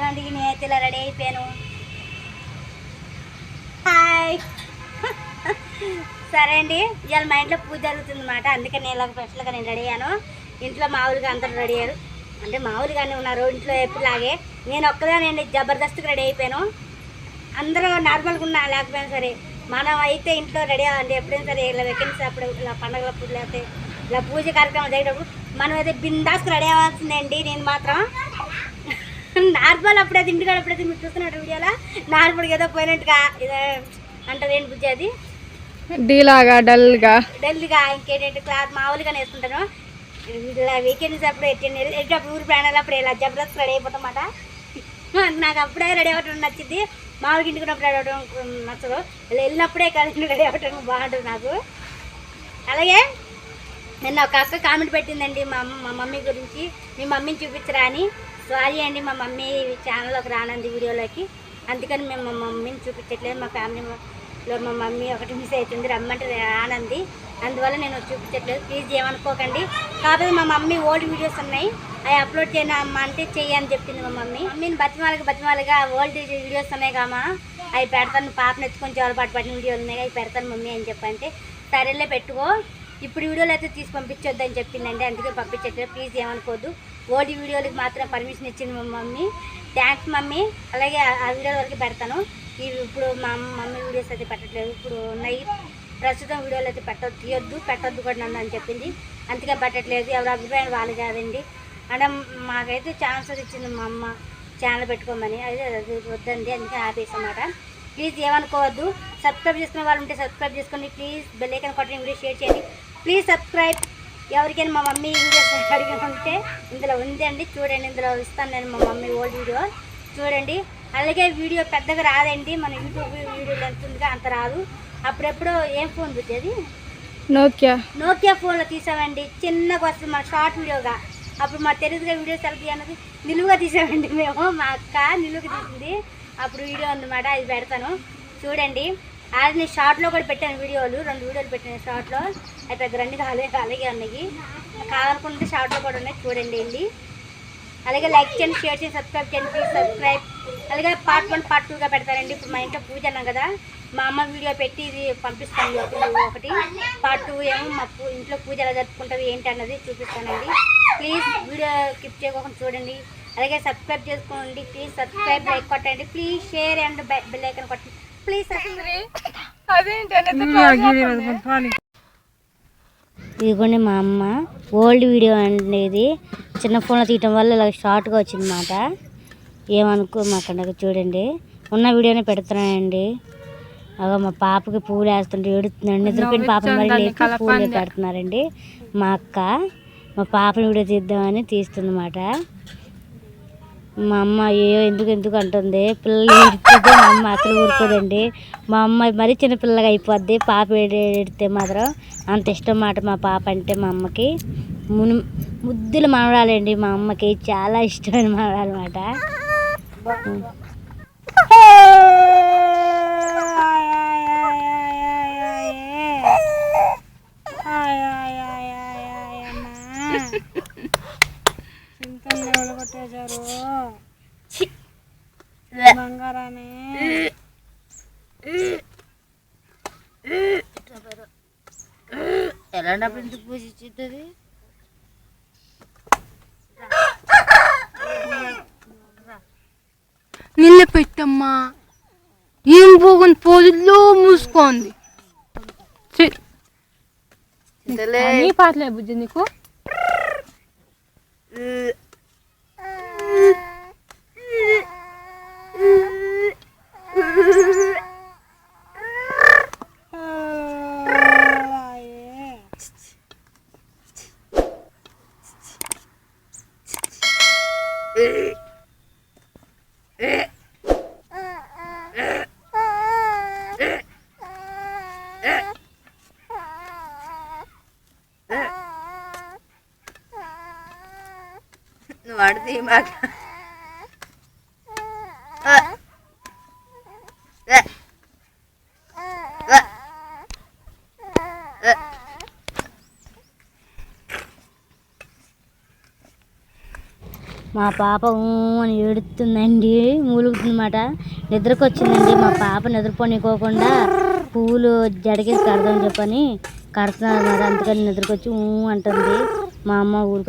నేను నేనైతే ఇలా రెడీ అయిపోయాను. హాయ్. సరే అండి ఇవాళ మా ఇంట్లో పూజ జరుగుతుంది అనమాట అందుకని నేను ఇలా స్పెషల్గా నేను రెడీ అయ్యాను. ఇంట్లో మామూలుగా అందరూ రెడీ అయ్యారు. అంటే మామూలుగానే ఉన్నారు ఇంట్లో ఎప్పుడులాగే. నేను ఒక్కదానండి జబర్దస్త్గా రెడీ అయిపోయాను. అందరూ నార్మల్గా ఉన్నా లేకపోయినా సరే. మనం అయితే ఇంట్లో రెడీ అవ్వండి ఎప్పుడైనా సరే ఇలా వెకెన్సీ అప్పుడు ఇలా పండగలప్పుడు లేకపోతే ఇలా పూజ కార్యక్రమం జరిగేటప్పుడు మనం అయితే బిందాస్కి రెడీ అవ్వాల్సిందండి నేను మాత్రం. నార్మల్ అప్పుడైతే ఇంటికాడ ఎప్పుడైతే మీరు చూస్తున్నట్టు వీడియోలో? నార్మల్గా ఏదో పోయినట్టుగా ఇదే అంటారు ఏంటి బుజ్జి అది? డీలాగా డల్గా. డల్గా ఇంకేంటంటే క్లాత్ మామూలుగానే వేసుకుంటాను. ఇలా వీకెండ్స్ అప్పుడు ఎట్టండి ఎట్టప్పుడు ఊరు ప్రయాణాలు అప్పుడు ఇలా జబర్దస్త్ రెడీ అయిపోతామాట. నాకు అప్పుడే రెడీ అవ్వటం నచ్చింది. మామూలుగా ఇంటికి ఉన్నప్పుడు రెడీ అవ్వడం నచ్చదు. ఇలా వెళ్ళినప్పుడే కలిసి రెడీ అవ్వటం బాగుంటుంది నాకు. అలాగే నిన్న ఒక అక్క కామెంట్ పెట్టిందండి మా మా మమ్మీ గురించి. మీ మమ్మీని చూపించరా అని. సారీ అండి మా మమ్మీ ఛానల్లోకి రానంది వీడియోలోకి. అందుకని మేము మా మమ్మీని చూపించట్లేదు. మా ఫ్యామిలీలో మా మమ్మీ ఒకటి మిస్ అవుతుంది రమ్మంటే రానంది. అందువల్ల నేను చూపించట్లేదు. ప్లీజ్ ఏమనుకోకండి. కాకపోతే మా మమ్మీ ఓల్డ్ వీడియోస్ ఉన్నాయి. అవి అప్లోడ్ చేయను అమ్మ అంటే చెయ్యి అని చెప్పింది మా మమ్మీ. మమ్మీని బతిమాలకి బతిమాలగా ఓల్డ్ వీడియోస్ ఉన్నాయి కామా అవి పెడతాను. పాపను ఎత్తుకొని జోలపాటు పడిన వీడియోలు ఉన్నాయి. అవి పెడతాను మమ్మీ అని చెప్పంటే. సరేలే పెట్టుకో. ఇప్పుడు వీడియోలు అయితే తీసి పంపించొద్దని చెప్పిందండి. అందుకే పంపించట్లేదు. ప్లీజ్ ఏమనుకోద్దు. ఓల్డ్ వీడియోలకి మాత్రం పర్మిషన్ ఇచ్చింది మా మమ్మీ. Thanks mummy. అలాగే ఆ- వీడియోల వరకు పెడతాను. ఇవి ఇప్పుడు మా అమ్మ- మమ్మీ వీడియోస్ అయితే పెట్టట్లేదు. ఇప్పుడు ఉన్నాయి. ప్రస్తుతం వీడియోలు అయితే పెట్ట తీయొద్దు. పెట్టొద్దు కూడా నన్ను అని చెప్పింది. అందుకే పెట్టట్లేదు. ఎవరి అభిప్రాయం వాళ్ళు కాదండి. అంటే మాకైతే ఛాన్సర్ ఇచ్చింది మా అమ్మ. ఛానల్ పెట్టుకోమని. అదే అది వద్దండి. అందుకే ఆపేసన్నమాట. ప్లీజ్ ఏమనుకోవద్దు. సబ్స్క్రైబ్ చేసుకునే వాళ్ళు ఉంటే సబ్స్క్రైబ్ చేసుకోండి ప్లీజ్ బెల్లైకన్ ఐకాన్ కొట్టండి. వీడియో షేర్ చేయండి. ప్లీజ్ సబ్స్క్రైబ్ ఎవరికైనా మా మమ్మీ వీడియోస్ అడిగి ఉంటే ఇందులో ఉంది అండి చూడండి ఇందులో ఇస్తాను నేను మా మమ్మీ ఓల్డ్ వీడియో చూడండి. అలాగే వీడియో పెద్దగా రాదండి. మన యూట్యూబ్ వీడియో లెంత్ ఉందిగా అంత రాదు. అప్పుడెప్పుడు ఏం ఫోన్ పుట్టేది నోకియా నోకియా ఫోన్లో తీసామండి. చిన్నగా వస్తుంది మన షార్ట్ వీడియోగా అప్పుడు మా తెలుగుగా వీడియో సెలెక్ట్ అన్నది నిలువుగా తీసామండి మేము. మా అక్క నిలువుగా తీసింది. అప్పుడు వీడియో ఉందన్నమాట అది పెడతాను. చూడండి. అది నేను షార్ట్లో కూడా పెట్టాను వీడియోలు రెండు వీడియోలు పెట్టాను షార్ట్లో అయితే రెండు అలాగే అలాగే ఉన్నాయి కావాలనుకుంటే షార్ట్లో కూడా ఉన్నాయి చూడండి వెళ్ళి. అలాగే లైక్ చేయండి షేర్ చేయండి సబ్స్క్రైబ్ చేయండి ప్లీజ్ సబ్స్క్రైబ్ అలాగే పార్ట్ వన్ పార్ట్ టూగా పెడతారండి. ఇప్పుడు మా ఇంట్లో పూజ అన్నాం కదా మా అమ్మ వీడియో పెట్టి ఇది పంపిస్తాను ఒకటి. పార్ట్ టూ ఏమో మా ఇంట్లో పూజ ఎలా జరుపుకుంటారు ఏంటి అన్నది చూపిస్తానండి. ప్లీజ్ వీడియో క్లిప్ చేయకుండా చూడండి. అలాగే సబ్స్క్రైబ్ చేసుకోండి ప్లీజ్ సబ్స్క్రైబ్ లైక్ కొట్టండి. Please share and bell icon కొట్టండి. ప్లీజ్ ఇదిగోండి మా అమ్మ ఓల్డ్ వీడియో అనేది చిన్న ఫోన్లో తీయటం వల్ల ఇలా షార్ట్గా వచ్చిందన్నమాట. ఏమనుకో మాకండ చూడండి. ఉన్న వీడియోనే పెడుతున్నానండి. అగో మా పాపకి పూలు వేస్తుంటే ఏడుతుందండి. నిద్రపోయిన పాపని మరి లేపి పూలు పెడుతున్నారండి మా అక్క మా పాపని వీడియో తీద్దామని తీస్తుందన్నమాట. మా అమ్మ అయ్యో ఎందుకు ఎందుకు అంటుంది? పిల్లలు ఏడితే మా అమ్మ అసలు ఊరుకోదండి. మా అమ్మ మరీ చిన్న పిల్లగా అయిపోద్ది పాప ఏడి ఏడితే మాత్రం అంత ఇష్టం మాట మా పాప అంటే మా అమ్మకి. మును ముద్దుల మనవరాలండి మా అమ్మకి చాలా ఇష్టమైన ఎందుకు ఇచ్చింది నిల్ల పెట్టమ్మా ఏం పోగుంది పోజుల్లో మూసుకోంది. నీ పాటలే బుజ్జి నీకు? నువ్వు అడితే మాట మా పాప ఊ అని ఏడుతుందండి మూలుగుతుందన్నమాట. నిద్రకు వచ్చిందండి మా పాప నిద్రపోనికోకుండా పూలు జడకేసి కడదామని చెప్పని కడుతున్నారు అన్నమాట అందుకని నిద్రకొచ్చి ఊ అంటుంది మా అమ్మ ఊరుకు